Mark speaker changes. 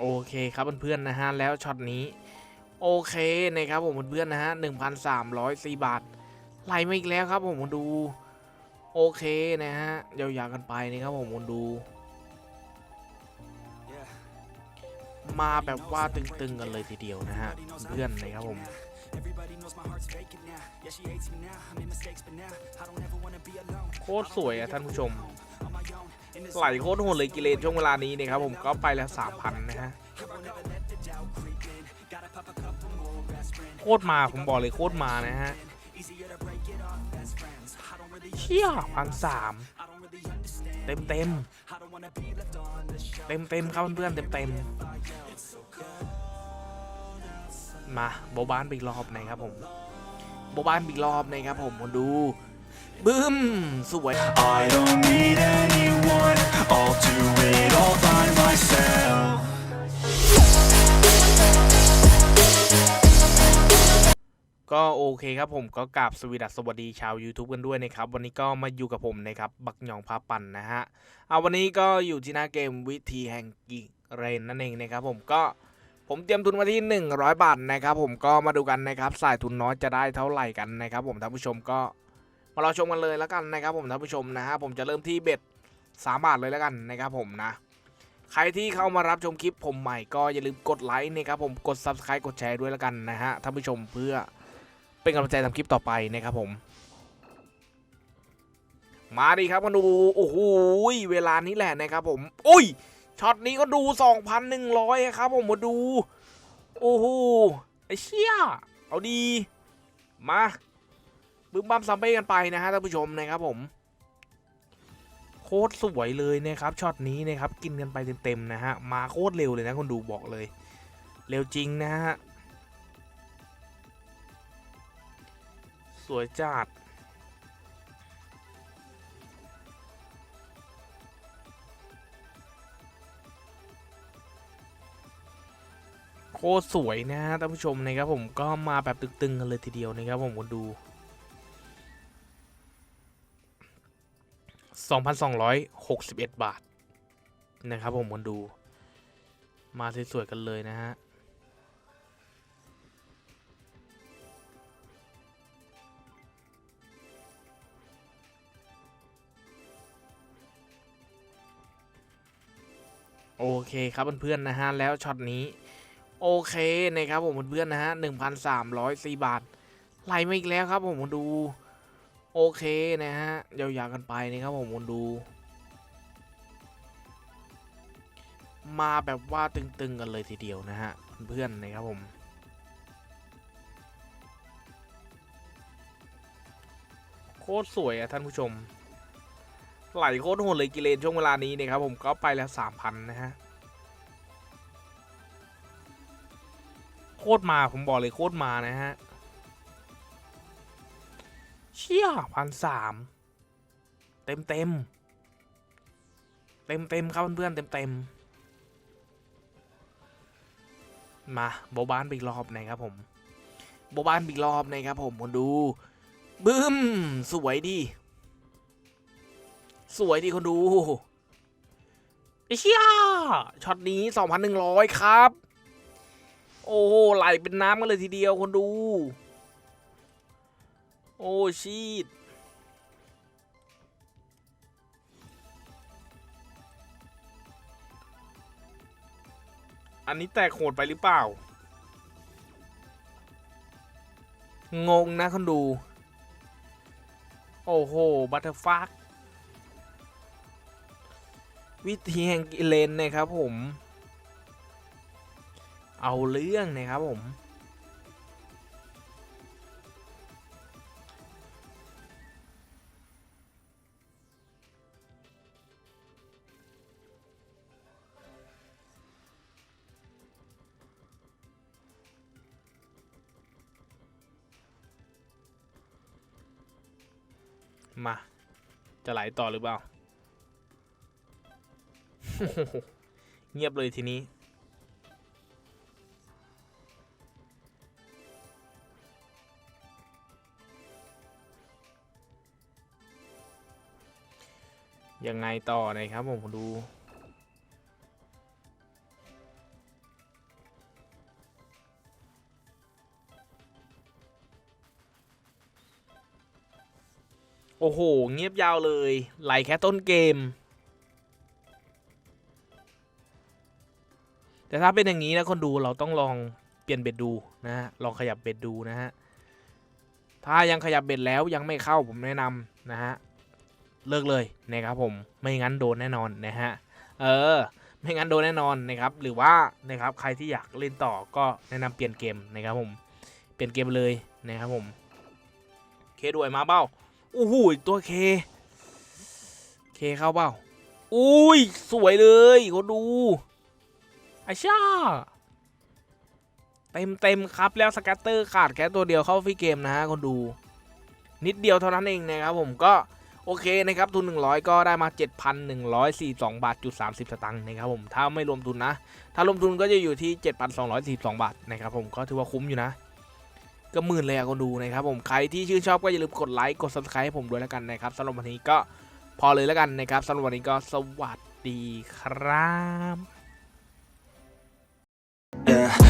Speaker 1: โอเคครับเพื่อนๆนะฮะแล้วช็อตนี้ โอเคนะครับผมเพื่อนๆนะฮะ1,304บาทไหลมาอีกแล้วครับผมมาดู โอเคนะฮะยาวๆกันไปนะครับผมมาดู มาแบบว่าตึงๆกันเลยทีเดียวนะฮะเพื่อนนะครับผมโคตรสวยอะท่านผู้ชม ไหลโคตรโหดเลยกิเลนช่วงเวลานี้นะครับผมก็ไปแล้วสามพันนะฮะ คตรมาผมบอกเลยโคตรมานะฮะเชี่ยพันสามเต็มเต็มเต็มเต็มครับเพื่อนเต็มเต็มมาโบบานอีกรอบนะครับผมโบบานอีกรอบนะครับผมมาดูบึ้มสวย
Speaker 2: I don't need anyone, I'll do it all by myself.
Speaker 1: ก็โอเคครับผมก็กราบสวีดัสสวัสดีชาว YouTube กันด้วยนะครับ วันนี้ก็มาอยู่กับผมนะครับ บักหยองพาปั่นนะฮะเอาวันนี้ก็อยู่ที่หน้าเกมวิธีแห่งกิเรนนั่นเองนะครับผมก็ผมเตรียมทุนมาที่ 100 บาทนะครับผมก็มาดูกันนะครับสายทุนน้อยจะได้เท่าไหร่กันนะครับผมท่านผู้ชมก็มารอชมกันเลยแล้วกันนะครับผมท่านผู้ชมนะฮะผมจะเริ่มที่เบ็ด3บาทเลยแล้วกันนะครับผมนะ ใครที่เข้ามารับชมคลิปผมใหม่ก็อย่าลืมกดไลค์นะครับผมกด Subscribe กดแชร์ด้วยแล้วกันนะฮะท่านผู้ชมเพื่อ เป็นกำลังใจทำคลิปต่อไปนะครับผม มาดีครับมาดูโอ้โหเวลานี้แหละนะครับผมอุ้ยช็อตนี้ก็ดู 2,100 ครับผมมาดู โอ้โหไอเชี่ยเอาดี มาบึ้มบั้มซัมเป้กันไปนะฮะท่านผู้ชมนะครับผม โคตรสวยเลยนะครับช็อตนี้นะครับ กินกันไปเต็มๆนะฮะมาโคตรเร็วเลยนะคนดูบอกเลย เร็วจริงนะฮะ สวยจัดโคตรสวยนะฮะท่านผู้ชมนะครับผมก็มาแบบตึงๆกันเลยทีเดียวนะครับผมคนดู 2,261 บาท นะครับผมคนดู มาสวยๆกันเลยนะฮะ โอเคครับเพื่อนๆนะฮะแล้วช็อตนี้ โอเคนะครับผมเพื่อนๆนะฮะ1,304บาทไหลมาอีกแล้วครับผมมาดู โอเคนะฮะยาวๆกันไปนะครับผมมาดู มาแบบว่าตึงๆกันเลยทีเดียวนะฮะเพื่อนๆนะครับผมโคตรสวยอะท่านผู้ชม ไหลโคตรโหดเลยกิเลนช่วงเวลานี้นะครับผมก็ไปแล้วสามพันนะฮะโคตรมาผมบอกเลยโคตรมานะฮะเชี่ยพันสามเต็มเต็มเต็มเต็มครับเพื่อนๆเต็มเต็มๆมาโบบานไปอีกรอบนะครับผมโบบานไปอีกรอบนะครับผมคนดูบึ้มสวยดี สวยดีคนดูไอ้เชี่ยช็อตนี้ 2,100 ครับ โอ้โหไหลเป็นน้ำกันเลยทีเดียวคนดู โอ้ชีตอันนี้แตกโหดไปหรือเปล่า งงนะคนดู โอ้โห บัตเตอร์ฟัก วิธีแห่งกิเลนนะครับผม เอาเรื่องนะครับผม มา จะไหลต่อหรือเปล่า เงียบเลยทีนี้ ยังไงต่อนะครับผมดูโอ้โห เงียบยาวเลย ไหลแค่ต้นเกม แต่ถ้าเป็นอย่างนี้นะคนดูเราต้องลองเปลี่ยนเบ็ดดูนะฮะลองขยับเบ็ดดูนะฮะถ้ายังขยับเบ็ดแล้วยังไม่เข้าผมแนะนำนะฮะเลิกเลยนะครับผมไม่งั้นโดนแน่นอนนะฮะเออไม่งั้นโดนแน่นอนนะครับหรือว่านะครับใครที่อยากเล่นต่อก็แนะนำเปลี่ยนเกมนะครับผมเปลี่ยนเกมเลยนะครับผมเคด้วยมาเบ้าอู้หูตัวเคเคเข้าเบ้าอุ้ยสวยเลยเขาดู ไอช่าเต็มเต็มๆครับแล้วสแกตเตอร์ขาดแค่ตัวเดียวเข้าฟรีเกมนะฮะคนดู นิดเดียวเท่านั้นเองนะครับผมก็โอเคนะครับทุน 100 ก็ได้มา 7,142 บาทจุด30 สตังค์นะครับผมถ้าไม่รวมทุนนะ ถ้ารวมทุนก็จะอยู่ที่ 7,242 บาทนะครับผมก็ถือว่าคุ้มอยู่นะก็หมื่นเลยอะคนดูนะครับผมใครที่ชื่นชอบก็อย่าลืมกดไลค์กด subscribe ให้ผมด้วยแล้วกันนะครับสำหรับวันนี้ก็พอเลยแล้วกันนะครับสำหรับวันนี้ก็สวัสดีครับ